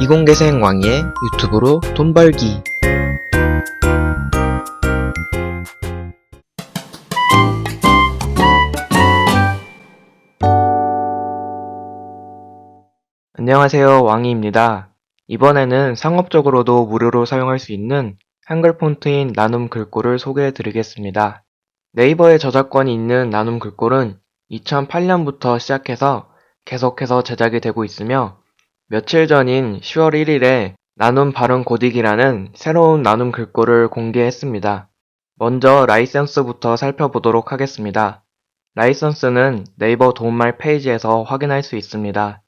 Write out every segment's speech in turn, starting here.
이공계생 왕이의 유튜브로 돈 벌기. 안녕하세요. 왕이입니다. 이번에는 상업적으로도 무료로 사용할 수 있는 한글 폰트인 나눔 글꼴을 소개해 드리겠습니다. 네이버에 저작권이 있는 나눔 글꼴은 2008년부터 시작해서 계속해서 제작이 되고 있으며 며칠 전인 10월 1일에 나눔 발음 고딕이라는 새로운 나눔 글꼴을 공개했습니다. 먼저 라이선스부터 살펴보도록 하겠습니다. 라이선스는 네이버 도움말 페이지에서 확인할 수 있습니다.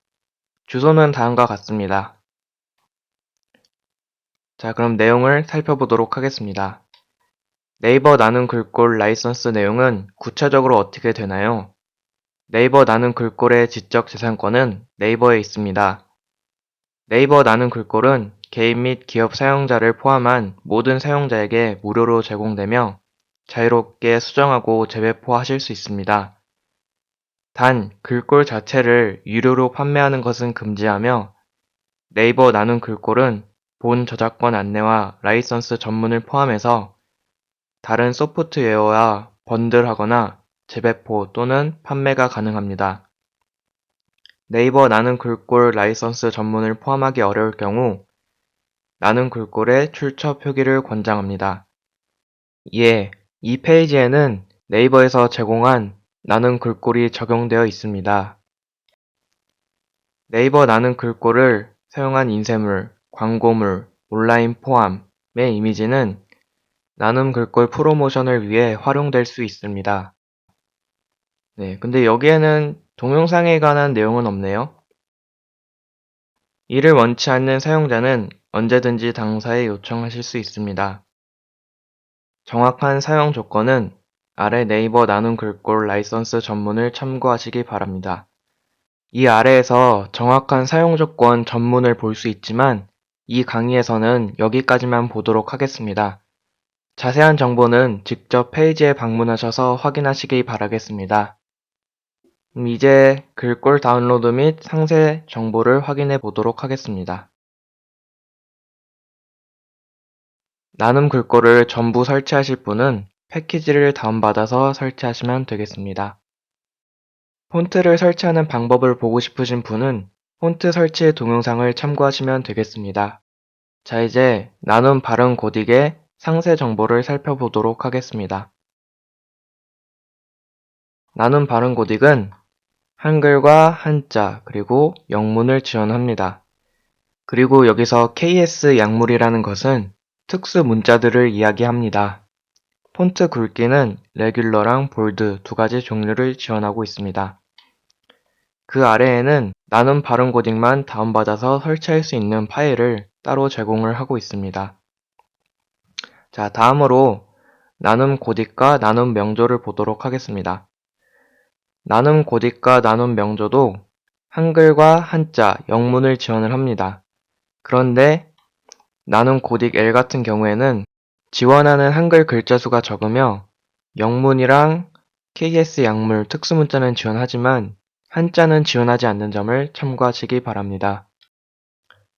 주소는 다음과 같습니다. 자, 그럼 내용을 살펴보도록 하겠습니다. 네이버 나눔 글꼴 라이선스 내용은 구체적으로 어떻게 되나요? 네이버 나눔 글꼴의 지적 재산권은 네이버에 있습니다. 네이버 나눔 글꼴은 개인 및 기업 사용자를 포함한 모든 사용자에게 무료로 제공되며 자유롭게 수정하고 재배포하실 수 있습니다. 단, 글꼴 자체를 유료로 판매하는 것은 금지하며 네이버 나눔 글꼴은 본 저작권 안내와 라이선스 전문을 포함해서 다른 소프트웨어와 번들하거나 재배포 또는 판매가 가능합니다. 네이버 나눔 글꼴 라이선스 전문을 포함하기 어려울 경우 나눔 글꼴의 출처 표기를 권장합니다. 이에 이 페이지에는 네이버에서 제공한 나눔 글꼴이 적용되어 있습니다. 네이버 나눔 글꼴을 사용한 인쇄물, 광고물, 온라인 포함의 이미지는 나눔 글꼴 프로모션을 위해 활용될 수 있습니다. 네, 근데 여기에는 동영상에 관한 내용은 없네요. 이를 원치 않는 사용자는 언제든지 당사에 요청하실 수 있습니다. 정확한 사용 조건은 아래 네이버 나눔 글꼴 라이선스 전문을 참고하시기 바랍니다. 이 아래에서 정확한 사용 조건 전문을 볼 수 있지만 이 강의에서는 여기까지만 보도록 하겠습니다. 자세한 정보는 직접 페이지에 방문하셔서 확인하시기 바라겠습니다. 음, 이제 글꼴 다운로드 및 상세 정보를 확인해 보도록 하겠습니다. 나눔 글꼴을 전부 설치하실 분은 패키지를 다운받아서 설치하시면 되겠습니다. 폰트를 설치하는 방법을 보고 싶으신 분은 폰트 설치 동영상을 참고하시면 되겠습니다. 자 이제 나눔 발음 고딕의 상세 정보를 살펴보도록 하겠습니다. 나눔 발음 고딕은 한글과 한자 그리고 영문을 지원합니다. 그리고 여기서 KS 약물이라는 것은 특수 문자들을 이야기합니다. 폰트 굵기는 레귤러랑 볼드 두 가지 종류를 지원하고 있습니다. 그 아래에는 나눔 발음 고딕만 다운받아서 설치할 수 있는 파일을 따로 제공을 하고 있습니다. 자, 다음으로 나눔 고딕과 나눔 명조를 보도록 하겠습니다. 나눔 고딕과 나눔 명조도 한글과 한자, 영문을 지원을 합니다. 그런데 나눔 고딕 L 같은 경우에는 지원하는 한글 글자 수가 적으며 영문이랑 KS 약물 특수문자는 지원하지만 한자는 지원하지 않는 점을 참고하시기 바랍니다.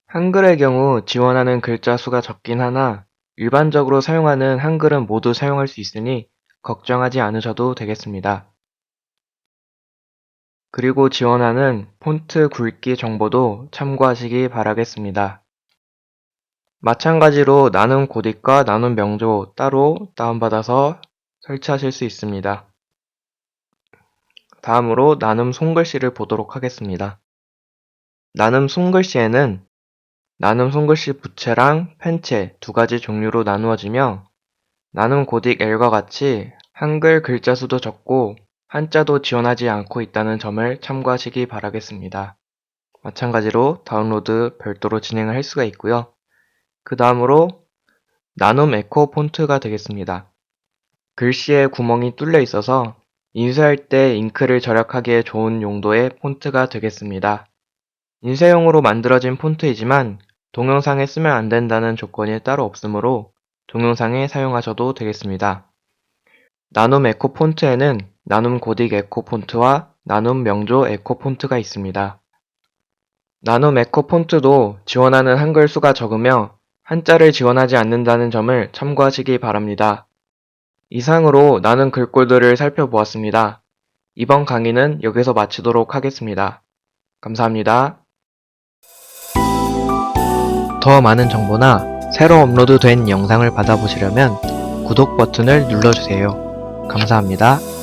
한글의 경우 지원하는 글자 수가 적긴 하나 일반적으로 사용하는 한글은 모두 사용할 수 있으니 걱정하지 않으셔도 되겠습니다. 그리고 지원하는 폰트 굵기 정보도 참고하시기 바라겠습니다. 마찬가지로 나눔 고딕과 나눔 명조 따로 다운받아서 설치하실 수 있습니다. 다음으로 나눔 손글씨를 보도록 하겠습니다. 나눔 손글씨에는 나눔 손글씨 부채랑 펜체 두 가지 종류로 나누어지며 나눔 고딕 L과 같이 한글 글자 수도 적고 한자도 지원하지 않고 있다는 점을 참고하시기 바라겠습니다. 마찬가지로 다운로드 별도로 진행을 할 수가 있고요. 그 다음으로 나눔 에코 폰트가 되겠습니다. 글씨에 구멍이 뚫려 있어서 인쇄할 때 잉크를 절약하기에 좋은 용도의 폰트가 되겠습니다. 인쇄용으로 만들어진 폰트이지만 동영상에 쓰면 안 된다는 조건이 따로 없으므로 동영상에 사용하셔도 되겠습니다. 나눔 에코 폰트에는 나눔 고딕 에코 폰트와 나눔 명조 에코 폰트가 있습니다. 나눔 에코 폰트도 지원하는 한글 수가 적으며 한자를 지원하지 않는다는 점을 참고하시기 바랍니다. 이상으로 나눈 글꼴들을 살펴보았습니다. 이번 강의는 여기서 마치도록 하겠습니다. 감사합니다. 더 많은 정보나 새로 업로드 된 영상을 받아보시려면 구독 버튼을 눌러주세요. 감사합니다.